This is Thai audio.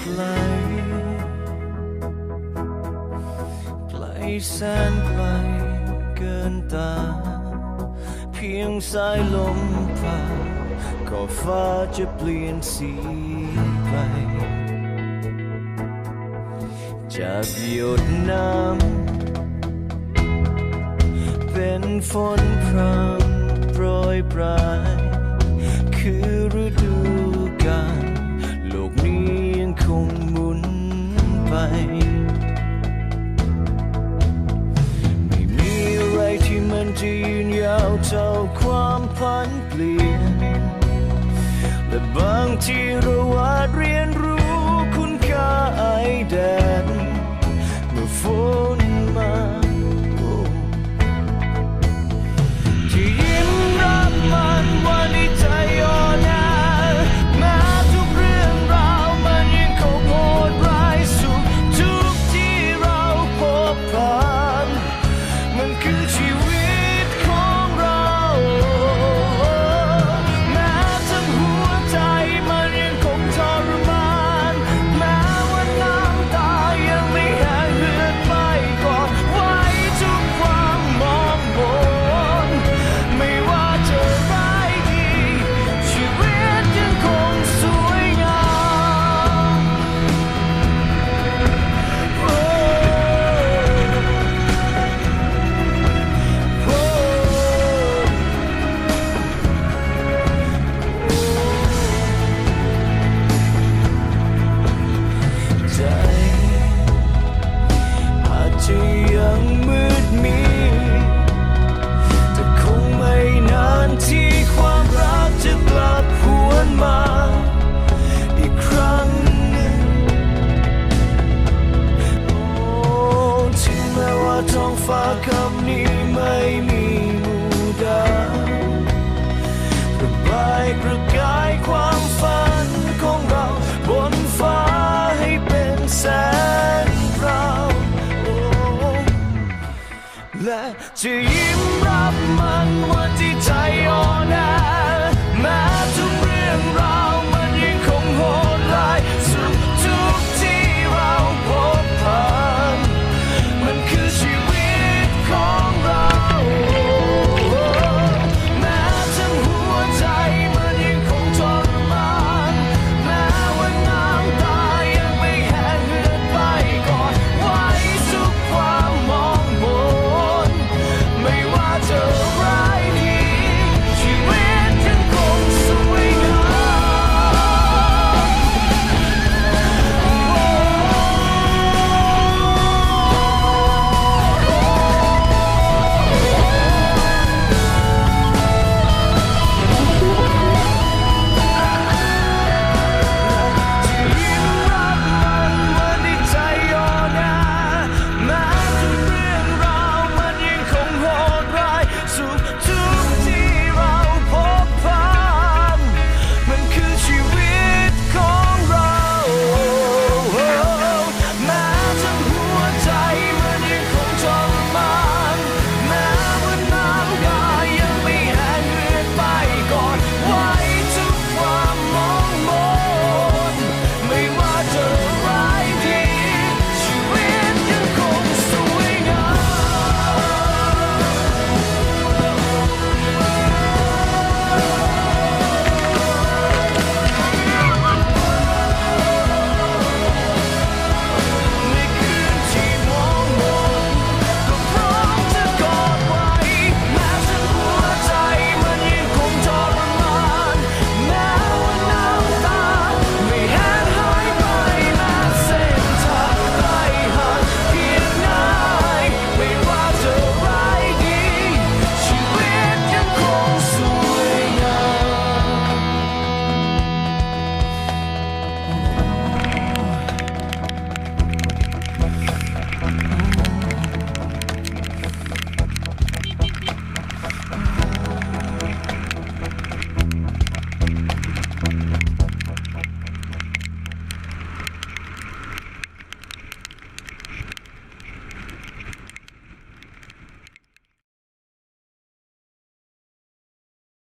ไกล ไกลแสนไกลเกินตา เพียงสายลมผ่านก็ฟ้าจะเปลี่ยนสีไป จากหยดน้ำเป็นฝนพรำโปรยปราย ความผันเปลี่ยนและบางทีเราอาจเรียน to you.